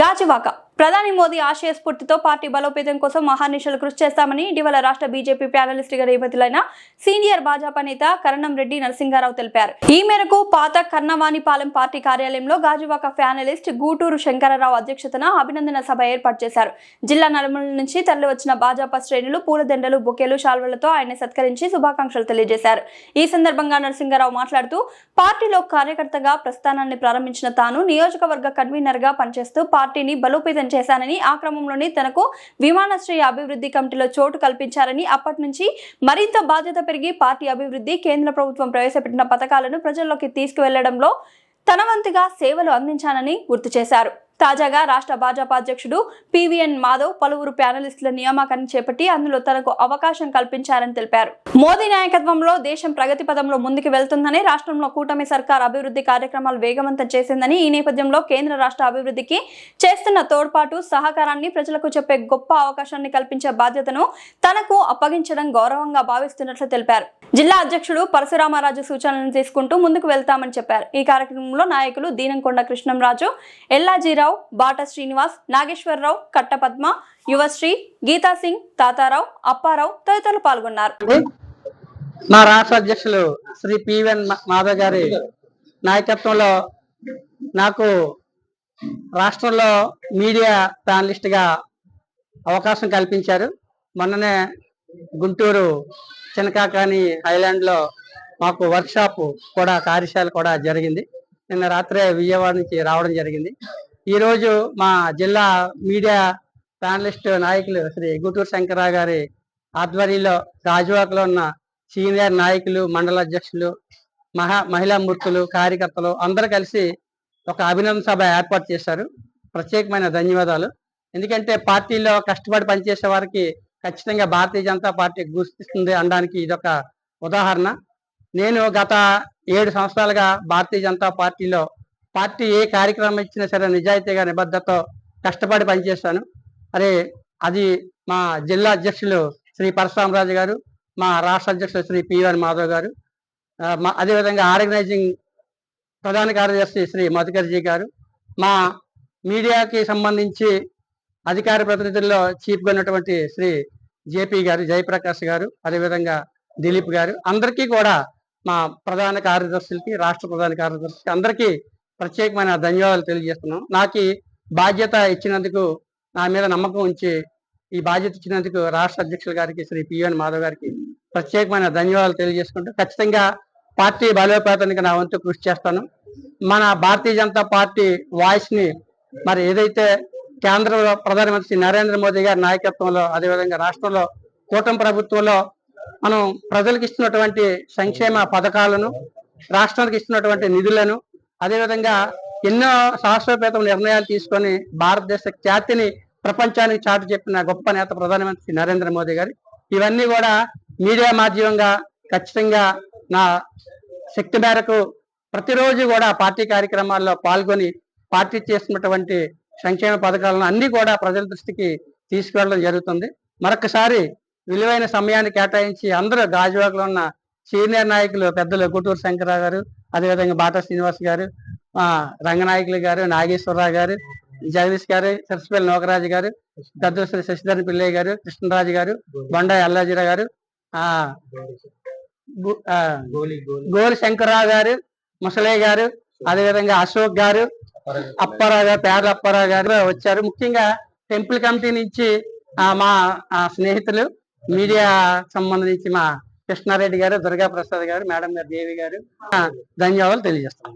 గాజువాక. ప్రధాని మోదీ ఆశయ స్ఫూర్తితో పార్టీ బలోపేతం కోసం మహానిశలు కృషి చేస్తామని ఇటీవల రాష్ట్ర బీజేపీ ప్యానలిస్టుగా నియమితులైన సీనియర్ భాజపా నేత కరణం రెడ్డి నరసింహారావు తెలిపారు. ఈ మేరకు పాత కర్ణవాణిపాలెం పార్టీ కార్యాలయంలో గాజువాక ప్యానలిస్ట్ గూటూరు శంకరరావు అధ్యక్షతన అభినందన సభ ఏర్పాటు చేశారు. జిల్లా నలుమూల నుంచి తరలివచ్చిన భాజపా శ్రేణులు పూలదండలు బొకేలు శాల్వలతో ఆయన సత్కరించి శుభాకాంక్షలు తెలియజేశారు. ఈ సందర్భంగా నరసింహారావు మాట్లాడుతూ పార్టీలో కార్యకర్తగా ప్రస్థానాన్ని ప్రారంభించిన తాను నియోజకవర్గ కన్వీనర్గా పనిచేస్తూ పార్టీని బలోపేతం చేశానని ఆ క్రమంలోనే తనకు విమానాశ్రయ అభివృద్ధి కమిటీలో చోటు కల్పించారని అప్పటి నుంచి మరింత బాధ్యత పెరిగి పార్టీ అభివృద్ధి కేంద్ర ప్రభుత్వం ప్రవేశపెట్టిన పథకాలను ప్రజల్లోకి తీసుకువెళ్ళడంలో తన వంతుగా సేవలు అందించానని గుర్తు చేశారు. తాజాగా రాష్ట్ర భాజపా అధ్యక్షుడు పివిఎన్ మాధవ్ పలువురు ప్యానలిస్టుల నియామకాన్ని చేపట్టి అందులో తనకు అవకాశం కల్పించారని తెలిపారు. మోదీ నాయకత్వంలో దేశం ప్రగతి పదంలో ముందుకు వెళ్తుందని రాష్ట్రంలో కూటమి సర్కార్ అభివృద్ధి కార్యక్రమాలు వేగవంతం చేసిందని ఈ నేపథ్యంలో కేంద్ర రాష్ట్ర అభివృద్ధికి చేస్తున్న తోడ్పాటు సహకారాన్ని ప్రజలకు చెప్పే గొప్ప అవకాశాన్ని కల్పించే బాధ్యతను తనకు అప్పగించడం గౌరవంగా భావిస్తున్నట్లు తెలిపారు. జిల్లా అధ్యక్షుడు పరశురామరాజు సూచనలను తీసుకుంటూ ముందుకు వెళ్తామని చెప్పారు. ఈ కార్యక్రమంలో నాయకులు దీనంకొండ కృష్ణంరాజు ఎల్లాజీరావు బాట శ్రీనివాస్ నాగేశ్వరరావు కట్టపద్మ యువశ్రీ గీతా సింగ్ తాతారావు అప్పారావు తదితరులు పాల్గొన్నారు. మా రాష్ట్ర అధ్యక్షులు శ్రీ పివన్ మాధవ్ గారి నాయకత్వంలో నాకు రాష్ట్రంలో మీడియా ప్యానలిస్ట్గా అవకాశం కల్పించారు. మొన్ననే గుంటూరు చినకాకాని ఐలాండ్లో మాకు వర్క్ షాప్ కూడా కార్యశాల కూడా జరిగింది. నిన్న రాత్రే విజయవాడ నుంచి రావడం జరిగింది. ఈరోజు మా జిల్లా మీడియా ప్యానలిస్ట్ నాయకులు శ్రీ గుంటూరు శంకరరావు గారి ఆధ్వర్యంలో రాజువాకలో ఉన్న సీనియర్ నాయకులు మండల అధ్యక్షులు మహా మహిళా మూర్తులు కార్యకర్తలు అందరూ కలిసి ఒక అభినందన సభ ఏర్పాటు చేశారు. ప్రత్యేకమైన ధన్యవాదాలు. ఎందుకంటే పార్టీలో కష్టపడి పనిచేసే వారికి ఖచ్చితంగా భారతీయ జనతా పార్టీ గుర్తిస్తుంది అనడానికి ఇదొక ఉదాహరణ. నేను గత ఏడు సంవత్సరాలుగా భారతీయ జనతా పార్టీలో పార్టీ ఏ కార్యక్రమం ఇచ్చినా సరే నిజాయితీగా నిబద్ధతో కష్టపడి పనిచేస్తాను. అరే అది మా జిల్లా అధ్యక్షులు శ్రీ పరశురామరాజు గారు మా రాష్ట్ర అధ్యక్షులు శ్రీ పివన్ మాధవ్ గారు మా అదేవిధంగా ఆర్గనైజింగ్ ప్రధాన కార్యదర్శి శ్రీ మధుకర్జీ గారు మా మీడియాకి సంబంధించి అధికార ప్రతినిధుల్లో చీఫ్గా ఉన్నటువంటి శ్రీ జేపీ గారు జయప్రకాష్ గారు అదేవిధంగా దిలీప్ గారు అందరికీ కూడా మా ప్రధాన కార్యదర్శులకి రాష్ట్ర ప్రధాన కార్యదర్శికి అందరికీ ప్రత్యేకమైన ధన్యవాదాలు తెలియజేస్తున్నాం. నాకు బాధ్యత ఇచ్చినందుకు నా మీద నమ్మకం ఉంచి ఈ బాధ్యత ఇచ్చినందుకు రాష్ట్ర అధ్యక్షుల గారికి శ్రీ పిఎన్ మాధవ్ గారికి ప్రత్యేకమైన ధన్యవాదాలు తెలియజేసుకుంటూ ఖచ్చితంగా పార్టీ బలోపేతానికి నా వంతు కృషి చేస్తాను. మన భారతీయ జనతా పార్టీ వాయిస్ని మరి ఏదైతే కేంద్ర ప్రధానమంత్రి శ్రీ నరేంద్ర మోదీ గారి నాయకత్వంలో అదేవిధంగా రాష్ట్రంలో కూటమి ప్రభుత్వంలో మనం ప్రజలకు ఇస్తున్నటువంటి సంక్షేమ పథకాలను రాష్ట్రానికి ఇస్తున్నటువంటి నిధులను అదేవిధంగా ఎన్నో శాస్త్రోపేత నిర్ణయాలు తీసుకొని భారతదేశ ఖ్యాతిని ప్రపంచానికి చాటు చెప్పిన గొప్ప నేత ప్రధానమంత్రి నరేంద్ర మోదీ గారు ఇవన్నీ కూడా మీడియా మాధ్యమంగా ఖచ్చితంగా నా శక్తి మేరకు ప్రతిరోజు కూడా పార్టీ కార్యక్రమాల్లో పాల్గొని పార్టీ చేసినటువంటి సంక్షేమ పథకాలను అన్ని కూడా ప్రజల దృష్టికి తీసుకువెళ్ళడం జరుగుతుంది. మరొకసారి విలువైన సమయాన్ని కేటాయించి అందరూ గాజువాకలో ఉన్న సీనియర్ నాయకులు పెద్దలు గుంటూరు శంకరరావు గారు అదేవిధంగా బాటా శ్రీనివాస్ గారు ఆ రంగనాయకులు గారు నాగేశ్వరరావు గారు జగదీష్ గారు సరస్పల్లి నోకరాజు గారు పెద్దశ్రీ శశిధర్ పిల్లయ్య గారు కృష్ణరాజు గారు బొండా అల్లాజీరావు గారు గోలి శంకరరావు గారు ముసలయ్య గారు అదేవిధంగా అశోక్ గారు అప్పారావు గారు పేర్ల అప్పారావు గారు వచ్చారు. ముఖ్యంగా టెంపుల్ కమిటీ నుంచి మా స్నేహితులు మీడియా సంబంధించి మా కృష్ణారెడ్డి గారు దుర్గా ప్రసాద్ గారు మేడం గారు దేవి గారు ధన్యవాదాలు తెలియజేస్తాను